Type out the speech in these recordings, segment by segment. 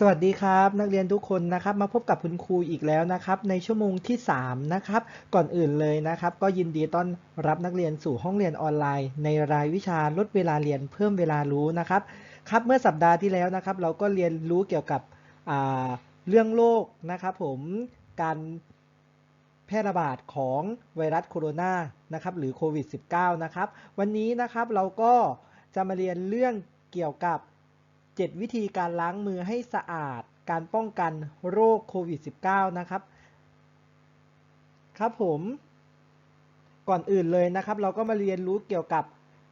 สวัสดีครับนักเรียนทุกคนนะครับมาพบกับคุณครูอีกแล้วนะครับในชั่วโมงที่3นะครับก่อนอื่นเลยนะครับ ก็ยินดีต้อนรับนักเรียนสู่ห้องเรียนออนไลน์ ในรายวิชาลดเวลาเรียนเพิ่มเวลารู้นะครับครับเมื่อสัปดาห์ที่แล้วนะครับ เราก็เรียนรู้เกี่ยวกับเรื่องโรคนะครับผมการแพร่ระบาดของไวรัสโคโรนานะครับหรือโควิด -19 นะครับวันนี้นะครับเราก็จะมาเรียนเรื่องเกี่ยวกับ 7 วิธีการล้างมือให้สะอาด การป้องกันโรคโควิด -19 นะครับ ครับผมก่อนอื่นเลยนะครับ เราก็มาเรียนรู้เกี่ยวกับ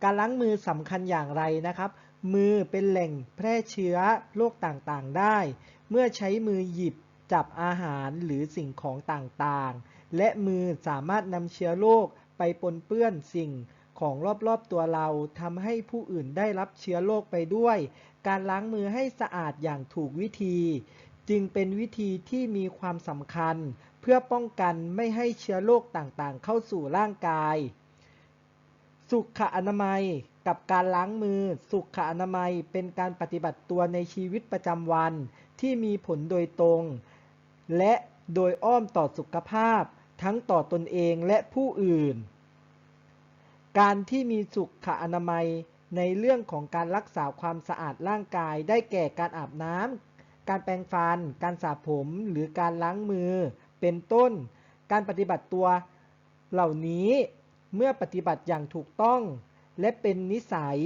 การล้างมือสำคัญอย่างไรนะครับ มือเป็นแหล่งแพร่เชื้อโรคต่างๆได้ เมื่อใช้มือหยิบจับอาหารหรือสิ่งของต่างๆ และมือสามารถนำเชื้อโรคไปปนเปื้อนสิ่ง ของรอบๆตัวเราทำให้ผู้อื่นได้รับเชื้อโรคไปด้วย การล้างมือให้สะอาดอย่างถูกวิธี จึงเป็นวิธีที่มีความสำคัญ เพื่อป้องกันไม่ให้เชื้อโรคต่างๆ เข้าสู่ร่างกาย สุขอนามัยกับการล้างมือ สุขอนามัยเป็นการปฏิบัติตัวในชีวิตประจำวัน ที่มีผลโดยตรง และโดยอ้อมต่อสุขภาพ ทั้งต่อตนเองและผู้อื่น การที่มีสุขอนามัยในเรื่องของการรักษาความสะอาดร่างกาย ได้แก่การอาบน้ำ การแปรงฟัน การสระผม หรือการล้างมือ เป็นต้น การปฏิบัติตัวเหล่านี้เมื่อปฏิบัติอย่างถูกต้อง และเป็นนิสัย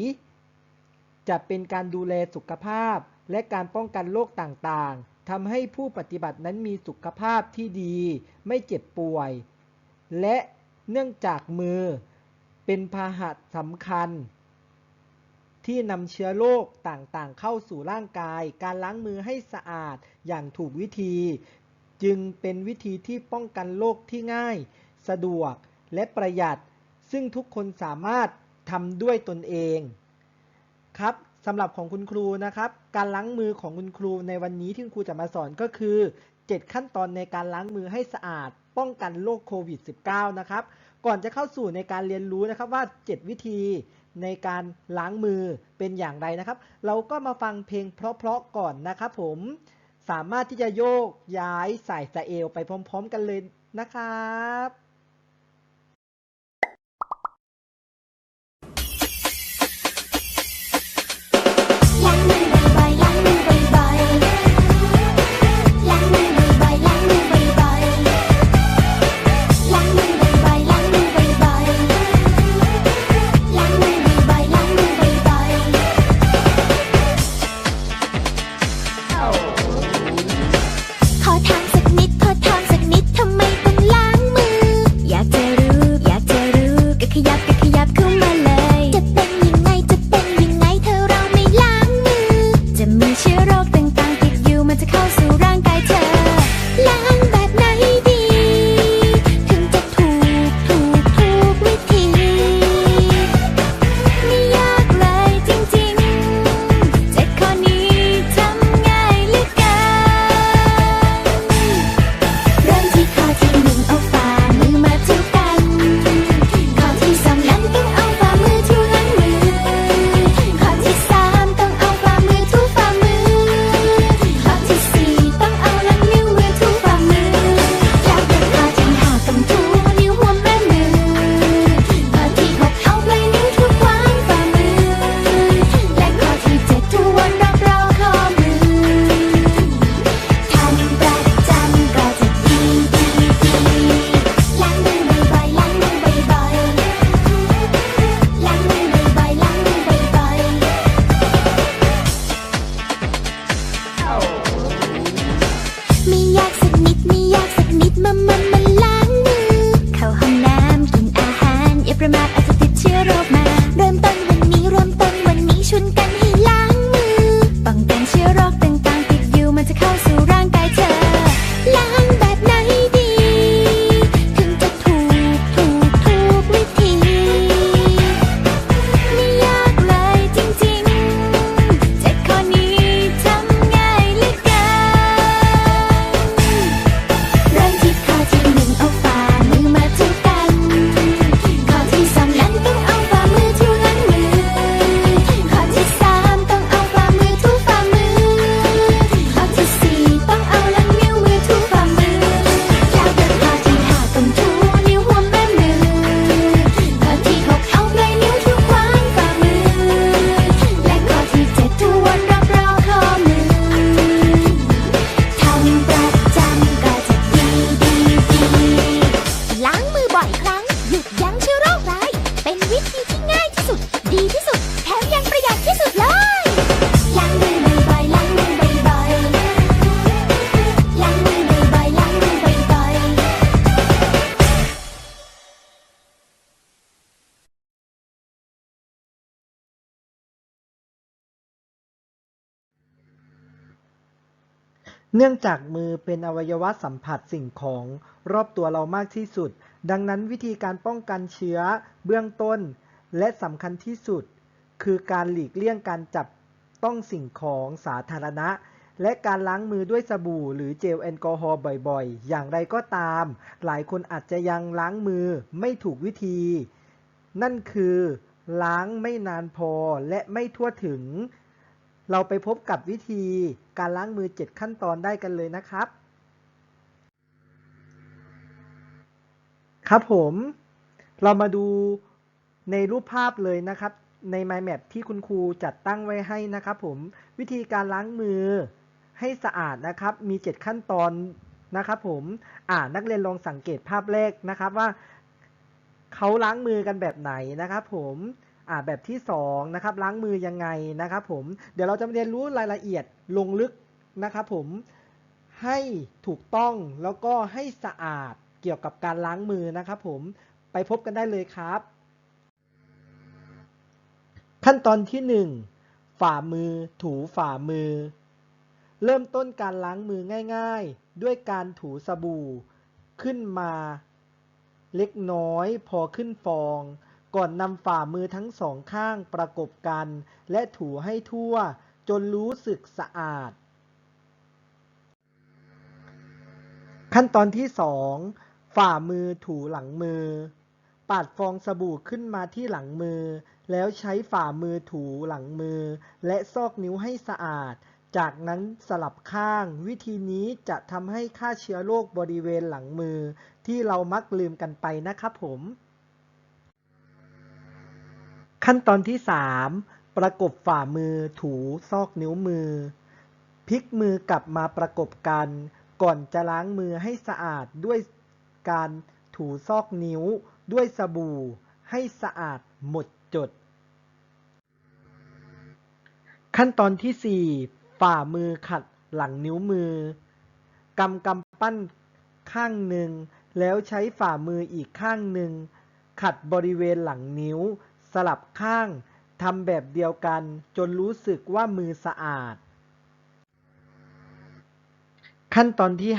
จะเป็นการดูแลสุขภาพ และการป้องกันโรคต่างๆทำให้ผู้ปฏิบัตินั้นมีสุขภาพที่ดี ไม่เจ็บป่วย และเนื่องจากมือ เป็นพาหะสำคัญ ที่นำเชื้อโรคต่างๆ เข้าสู่ร่างกาย การล้างมือให้สะอาดอย่างถูกวิธี จึงเป็นวิธีที่ป้องกันโรคที่ง่าย สะดวกและประหยัด ซึ่งทุกคนสามารถทำด้วยตนเอง ครับสำหรับของคุณครูนะครับ การล้างมือของคุณครูในวันนี้ที่คุณครูจะมาสอนก็คือ 7 ขั้นตอนในการล้างมือให้สะอาด ป้องกันโรคโควิด -19 นะครับ ก่อนจะเข้าสู่ในการเรียนรู้นะครับว่า 7 วิธีในการล้างมือเป็นอย่างไรนะครับ เราก็มาฟังเพลงเพราะๆก่อนนะครับผมสามารถที่จะโยกย้ายสายสะเอวไปพร้อม ๆ กันเลยนะครับ เนื่องจากมือเป็นอวัยวะสัมผัสสิ่งของรอบตัวเรามากที่สุด ดังนั้นวิธีการป้องกันเชื้อเบื้องต้น และสำคัญที่สุด คือการหลีกเลี่ยงการจับต้องสิ่งของสาธารณะ และการล้างมือด้วยสบู่ หรือเจลแอลกอฮอล์บ่อยๆ อย่างไรก็ตาม หลายคนอาจจะยังล้างมือไม่ถูกวิธี นั่นคือ ล้างไม่นานพอและไม่ทั่วถึง เราไปพบกับวิธีการล้างมือ 7 ขั้นตอนได้กันเลยนะครับ ครับผม เรามาดูในรูปภาพเลยนะครับ ใน Mind Map ที่คุณครูจัดตั้งไว้ให้นะครับผม วิธีการล้างมือให้สะอาดนะครับ มี 7 ขั้นตอนนะครับผมอ่านักเรียนลองสังเกตภาพแรกนะครับว่าเขาล้างมือกันแบบไหนนะครับผม อ่าแบบที่2นะครับล้างมือยังไงนะครับผมเดี๋ยวเราจะมาเรียนรู้รายละเอียดลงลึกนะครับผมให้ถูกต้องแล้วก็ให้สะอาดเกี่ยวกับการล้างมือนะครับผมไปพบกันได้เลยครับ ขั้นตอนที่ 1 ฝ่ามือ ถูฝ่ามือ เริ่มต้นการล้างมือง่าย ๆ ด้วยการถูสบู่ขึ้นมาเล็กน้อยพอขึ้นฟอง ก่อนนำฝ่ามือทั้งสองข้างประกบกัน และถูให้ทั่วจนรู้สึกสะอาด ขั้นตอนที่ 2 ฝ่ามือถูหลังมือ ปาดฟองสบู่ขึ้นมาที่หลังมือ แล้วใช้ฝ่ามือถูหลังมือ และซอกนิ้วให้สะอาด จากนั้นสลับข้าง วิธีนี้จะทำให้ฆ่าเชื้อโรคบริเวณหลังมือ ที่เรามักลืมกันไปนะครับผม ขั้นตอนที่ 3 ประกบฝ่ามือถูซอกนิ้วมือ พลิกมือกลับมาประกบกัน ก่อนจะล้างมือให้สะอาดด้วยการถูซอกนิ้วด้วยสบู่ ให้สะอาดหมดจด ขั้นตอนที่ 4 ฝ่ามือขัดหลังนิ้วมือกำกำปั้นข้างหนึ่ง แล้วใช้ฝ่ามืออีกข้างหนึ่ง ขัดบริเวณหลังนิ้ว สลับข้างทำแบบเดียวกันจนรู้สึกว่ามือสะอาด ขั้นตอนที่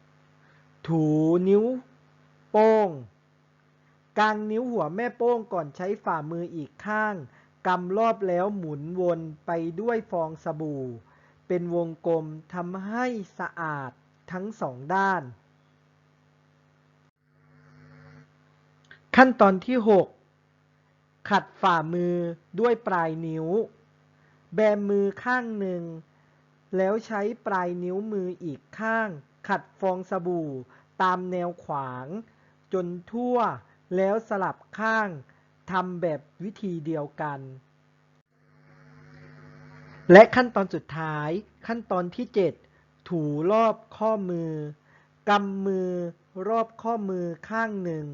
5 ถูนิ้ว โป้ง กางนิ้วหัวแม่โป้งก่อนใช้ฝ่ามืออีกข้างกำรอบแล้วหมุนวนไปด้วยฟองสบู่ เป็นวงกลมทำให้สะอาดทั้งสองด้าน ขั้นตอนที่ 6 ขัดฝ่ามือด้วยปลายนิ้ว แบมือข้างหนึ่ง แล้วใช้ปลายนิ้วมืออีกข้าง ขัดฟองสบู่ตามแนวขวาง จนทั่วแล้วสลับข้างทำแบบวิธีเดียวกัน และขั้นตอนสุดท้ายขั้นตอนที่ 7 ถูรอบข้อมือกำมือรอบข้อมือข้างหนึ่ง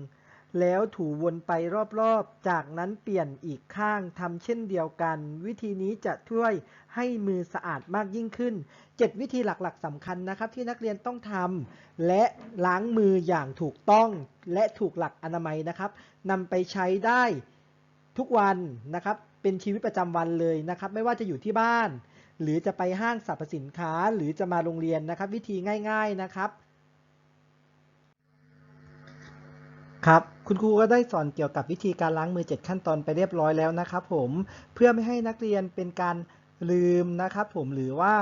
แล้วถูวนไปรอบๆ จากนั้นเปลี่ยนอีกข้างทำเช่นเดียวกัน วิธีนี้จะช่วยให้มือสะอาดมากยิ่งขึ้น 7 วิธีหลักๆสำคัญนะครับ ที่นักเรียนต้องทำและล้างมืออย่างถูกต้อง และถูกหลักอนามัยนะครับนำไปใช้ได้ทุกวันนะครับ เป็นชีวิตประจำวันเลยนะครับ ไม่ว่าจะอยู่ที่บ้าน หรือจะไปห้างสรรพสินค้าหรือจะมาโรงเรียนนะครับ วิธีง่าย ๆนะครับ ครับคุณครูก็ได้สอนเกี่ยวกับวิธีการล้างมือ 7 ขั้นตอนไปเรียบร้อยแล้วนะครับผมเพื่อไม่ให้นักเรียนเป็นการลืมนะครับผมหรือว่า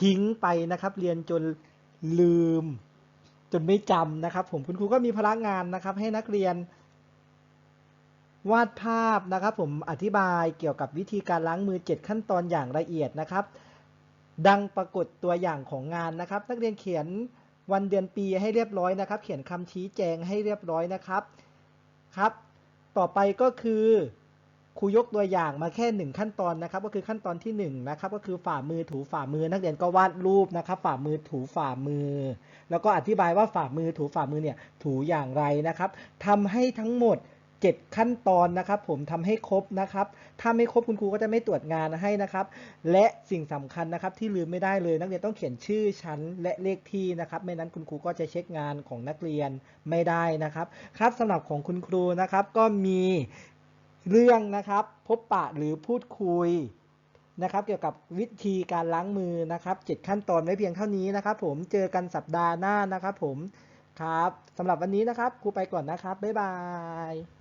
ทิ้งไปนะครับ เรียนจนลืม จนไม่จำนะครับ ผมคุณครูก็มีพลังงานนะครับ ให้นักเรียน วาดภาพนะครับ ผมอธิบายเกี่ยวกับวิธีการล้างมือ 7 ขั้นตอนอย่างละเอียดนะครับ ดังปรากฏตัวอย่างของงานนะครับ นักเรียนเขียน วันเดือนปีให้เรียบร้อยนะครับ เขียนคำชี้แจงให้เรียบร้อยนะครับครับ ต่อไปก็คือครูยกตัวอย่างมาแค่หนึ่งขั้นตอนนะครับ ก็คือขั้นตอนที่หนึ่งนะครับก็คือฝ่ามือถูฝ่ามือ นักเรียนก็วาดรูปนะครับ ฝ่ามือถูฝ่ามือ แล้วก็อธิบายว่าฝ่ามือถูฝ่ามือเนี่ยถูอย่างไรนะครับทำให้ทั้งหมด 7 ขั้นตอนนะครับ ผมทำให้ครบนะครับ ถ้าไม่ครบคุณครูก็จะไม่ตรวจงานให้นะครับ และสิ่งสำคัญนะครับที่ลืมไม่ได้เลย นักเรียนต้องเขียนชื่อชั้นและเลขที่นะครับ ไม่นั้นคุณครูก็จะเช็คงานของนักเรียนไม่ได้นะครับ ครับสำหรับของคุณครูนะครับ ก็มีเรื่องนะครับ พบปะหรือพูดคุยนะครับเกี่ยวกับวิธีการล้างมือนะครับ7ขั้นตอนไว้เพียงเท่านี้นะครับผมเจอกันสัปดาห์หน้านะครับผมครับสำหรับวันนี้นะครับครูไปก่อนนะครับ บ๊ายบาย